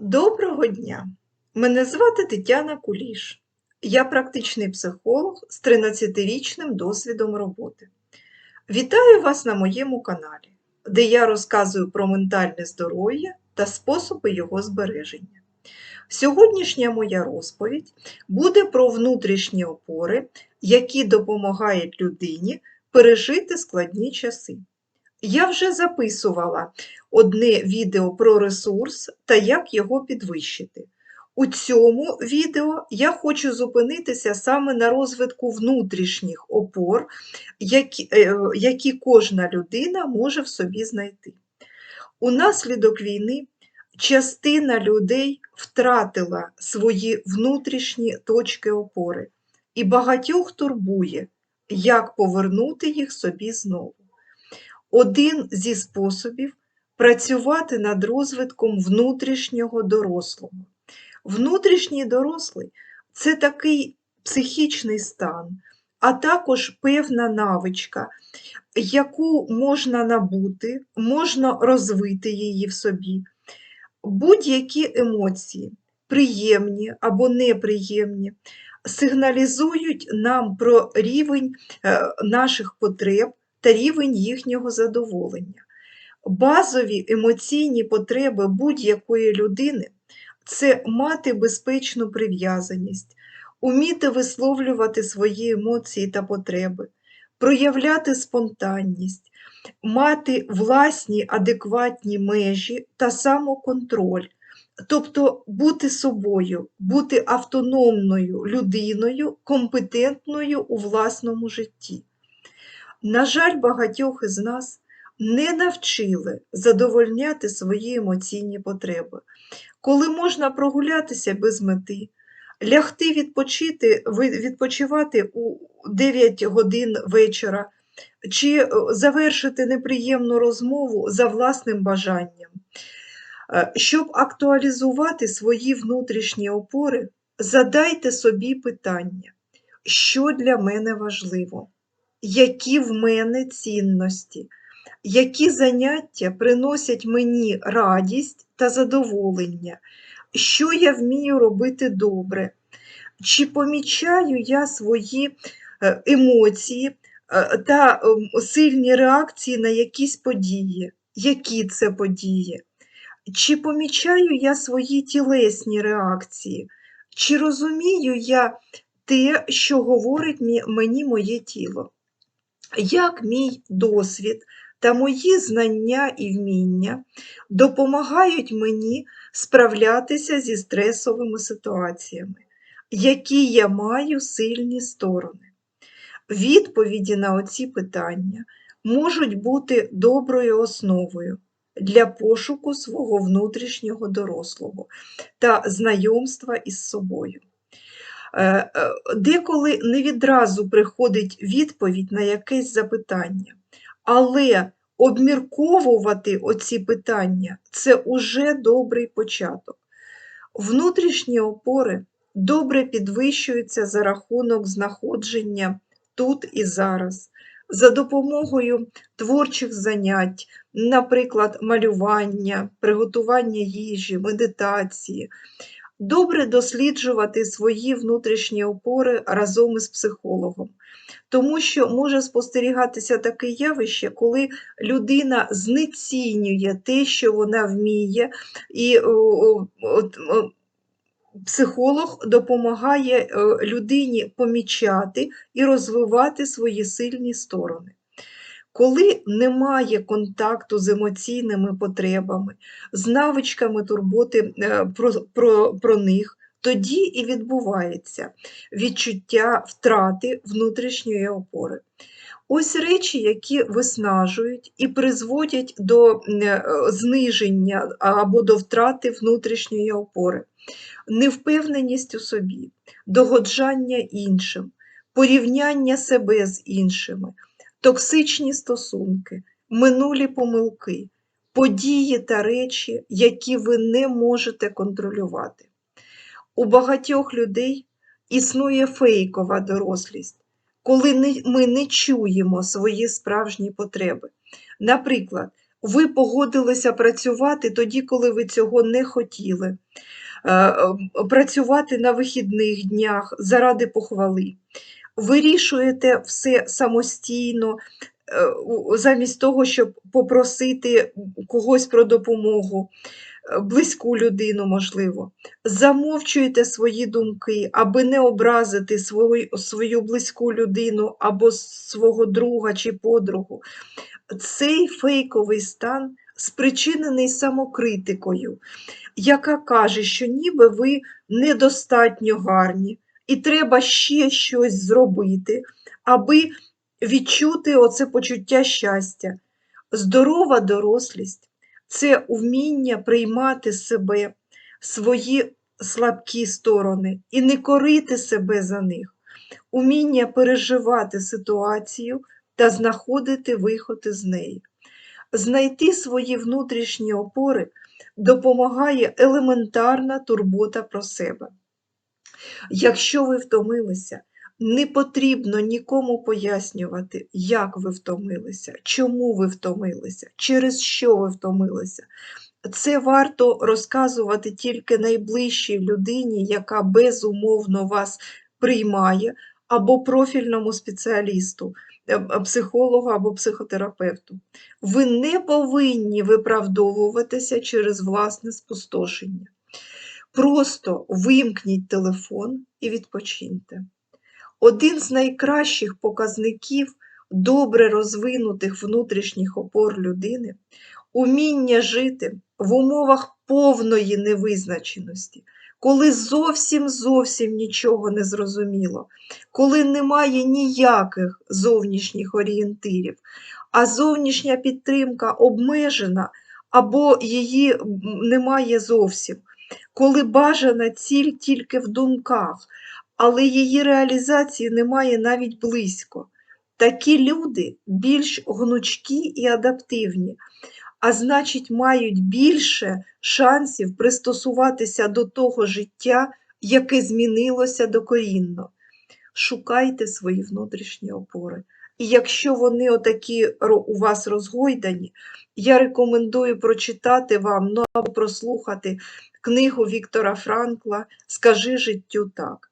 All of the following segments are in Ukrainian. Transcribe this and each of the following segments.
Доброго дня! Мене звати Тетяна Куліш. Я практичний психолог з 13-річним досвідом роботи. Вітаю вас на моєму каналі, де я розказую про ментальне здоров'я та способи його збереження. Сьогоднішня моя розповідь буде про внутрішні опори, які допомагають людині пережити складні часи. Я вже записувала одне відео про ресурс та як його підвищити. У цьому відео я хочу зупинитися саме на розвитку внутрішніх опор, які, е, які кожна людина може в собі знайти. Унаслідок війни частина людей втратила свої внутрішні точки опори, і багатьох турбує, як повернути їх собі знову. Один зі способів працювати над розвитком внутрішнього дорослого. Внутрішній дорослий це такий психічний стан, а також певна навичка, яку можна набути, можна розвити її в собі. Будь-які емоції, приємні або неприємні, сигналізують нам про рівень е, наших потреб та рівень їхнього задоволення. Базові емоційні потреби будь-якої людини це мати безпечну прив'язаність, уміти висловлювати свої емоції та потреби, проявляти спонтанність, мати власні адекватні межі та самоконтроль, тобто бути собою, бути автономною людиною, компетентною у власному житті. На жаль, багатьох із нас не навчили задовольняти свої емоційні потреби, коли можна прогулятися без мети, лягти відпочити, відпочивати у 9 годин вечора, чи е, завершити неприємну розмову за власним бажанням. Е, Щоб актуалізувати свої внутрішні опори, задайте собі питання, що для мене важливо, які в мене цінності, які заняття приносять мені радість та задоволення, що я вмію робити добре, чи помічаю я свої е, емоції е, та ем, сильні реакції на якісь події, які це події, чи помічаю я свої тілесні реакції, чи розумію я те, що говорить мені моє тіло, як мій досвід та мої знання і вміння допомагають мені справлятися зі стресовими ситуаціями, які я маю сильні сторони. Відповіді на оці питання можуть бути доброю основою для пошуку свого внутрішнього дорослого та знайомства із собою. Е, е, Деколи не відразу приходить відповідь на якесь запитання, але обмірковувати оці питання це уже добрий початок. Внутрішні опори добре підвищуються за рахунок знаходження тут і зараз, за допомогою творчих занять, наприклад, малювання, приготування їжі, медитації. Добре досліджувати свої внутрішні опори разом із психологом, тому що може спостерігатися таке явище, коли людина знецінює те, що вона вміє, і о, от, психолог допомагає е, людині помічати і розвивати свої сильні сторони. Коли немає контакту з емоційними потребами, з навичками турботи е, про, про, про них, тоді і відбувається відчуття втрати внутрішньої опори. Ось речі, які виснажують і призводять до е, зниження або до втрати внутрішньої опори, невпевненість у собі, догоджання іншим, порівняння себе з іншими, токсичні стосунки, минулі помилки, події та речі, які ви не можете контролювати. У багатьох людей існує фейкова дорослість, коли ми не чуємо свої справжні потреби. Наприклад, Ви погодилися працювати тоді, коли ви цього не хотіли. Е, Працювати на вихідних днях заради похвали. Вирішуєте все самостійно, е, замість того, щоб попросити когось про допомогу, е, близьку людину, можливо. Замовчуєте свої думки, аби не образити свою, свою близьку людину або свого друга чи подругу. Цей фейковий стан спричинений самокритикою, яка каже, що ніби ви недостатньо гарні, і треба ще щось зробити, аби відчути оце почуття щастя. Здорова дорослість це вміння приймати себе, свої слабкі сторони і не корити себе за них, уміння переживати ситуацію та знаходити виход із неї. Знайти свої внутрішні опори допомагає елементарна турбота про себе. Якщо ви втомилися, не потрібно нікому пояснювати, як ви втомилися, чому ви втомилися, через що ви втомилися. Це варто розказувати тільки найближчій людині, яка безумовно вас приймає, або профільному спеціалісту, е, е, психологу або психотерапевту. Ви не повинні виправдовуватися через власне спустошення. Просто вимкніть телефон і відпочиньте. Один з найкращих показників добре розвинутих внутрішніх опор людини уміння жити в умовах повної невизначеності, коли зовсім зовсім нічого не зрозуміло, коли немає ніяких зовнішніх орієнтирів, а зовнішня підтримка обмежена або її немає зовсім, коли бажана ціль тільки в думках, але її реалізації немає навіть близько. Такі люди більш гнучкі і адаптивні, а значить, мають більше шансів пристосуватися до того життя, яке змінилося докорінно. Шукайте свої внутрішні опори. І якщо вони отакі у вас розгойдані, я рекомендую прочитати вам ну, або прослухати книгу Віктора Франкла Скажи життю так.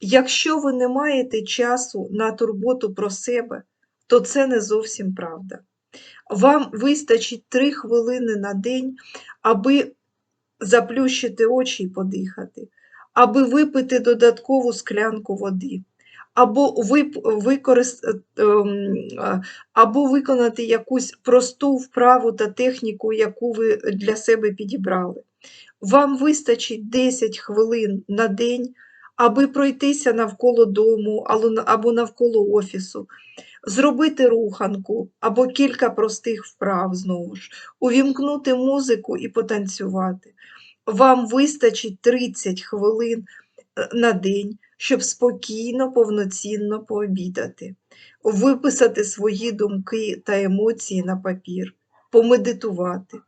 Якщо ви не маєте часу на турботу про себе, то це не зовсім правда. Вам вистачить 3 хвилини на день, аби заплющити очі і подихати, аби випити додаткову склянку води, або, використ... ем, або виконати якусь просту вправу та техніку, яку ви для себе підібрали. Вам вистачить 10 хвилин на день, аби пройтися навколо дому або навколо офісу, зробити руханку або кілька простих вправ знову ж, увімкнути музику і потанцювати. Вам вистачить 30 хвилин е, на день, щоб спокійно, повноцінно пообідати, виписати свої думки та емоції на папір, помедитувати.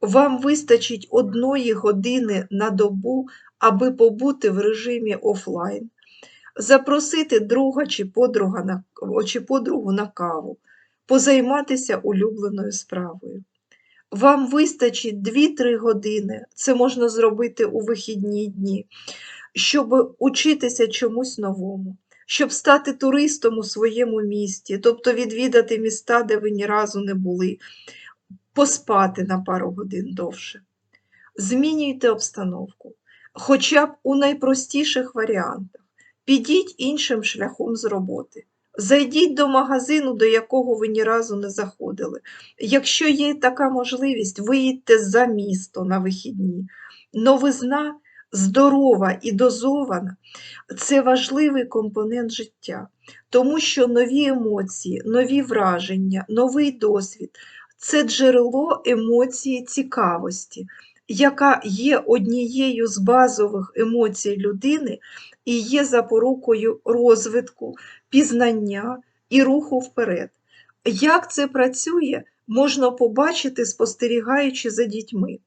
Вам вистачить одної години на добу, аби побути в режимі офлайн, запросити друга чи, подруга на, чи подругу на каву, позайматися улюбленою справою. Вам вистачить 2-3 години, це можна зробити у вихідні дні, щоб учитися чомусь новому, щоб стати туристом у своєму місті, тобто відвідати міста, де ви ні разу не були, поспати на пару годин довше. Змінюйте обстановку, хоча б у найпростіших варіантах. Підіть іншим шляхом з роботи. Зайдіть до магазину, до якого ви ні разу не заходили. Якщо є така можливість, виїдьте за місто на вихідні. Новизна здорова і дозована це важливий компонент життя, тому що нові емоції, нові враження, новий досвід це джерело емоції цікавості, яка є однією з базових емоцій людини і є запорукою розвитку, пізнання і руху вперед. Як це працює, можна побачити, спостерігаючи за дітьми.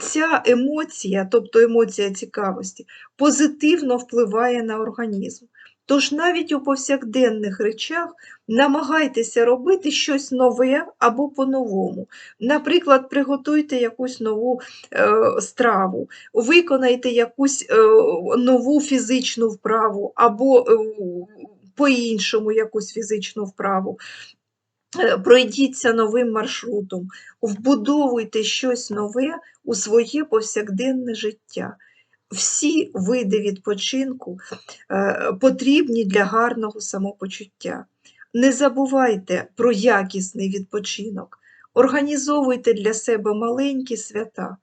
Ця емоція, тобто емоція цікавості, позитивно впливає на організм. Тож навіть у повсякденних речах намагайтеся робити щось нове або по-новому. Наприклад, приготуйте якусь нову е, страву, виконайте якусь е, нову фізичну вправу або е, по-іншому якусь фізичну вправу. Е, Пройдіться новим маршрутом, вбудовуйте щось нове у своє повсякденне життя. Всі види відпочинку е, потрібні для гарного самопочуття. Не забувайте про якісний відпочинок, організовуйте для себе маленькі свята,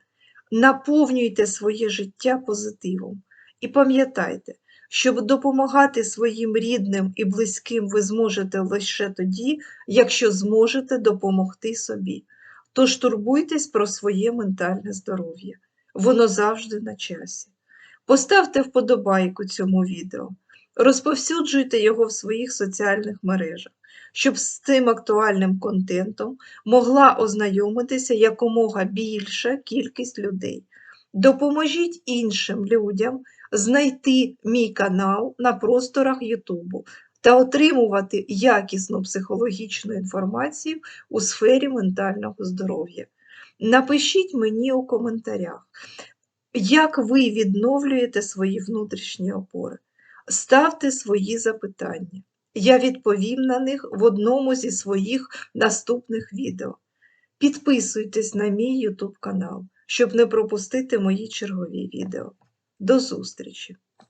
наповнюйте своє життя позитивом. І пам'ятайте, щоб допомагати своїм рідним і близьким ви зможете лише тоді, якщо зможете допомогти собі. Тож турбуйтесь про своє ментальне здоров'я. Воно завжди на часі. Поставте вподобайку цьому відео, розповсюджуйте його в своїх соціальних мережах, щоб з цим актуальним контентом могла ознайомитися якомога більша кількість людей. Допоможіть іншим людям знайти мій канал на просторах Ютубу та отримувати якісну психологічну інформацію у сфері ментального здоров'я. Напишіть мені у коментарях, як ви відновлюєте свої внутрішні опори. Ставте свої запитання. Я відповім на них в одному зі своїх наступних відео. Підписуйтесь на мій YouTube канал, щоб не пропустити мої чергові відео. До зустрічі!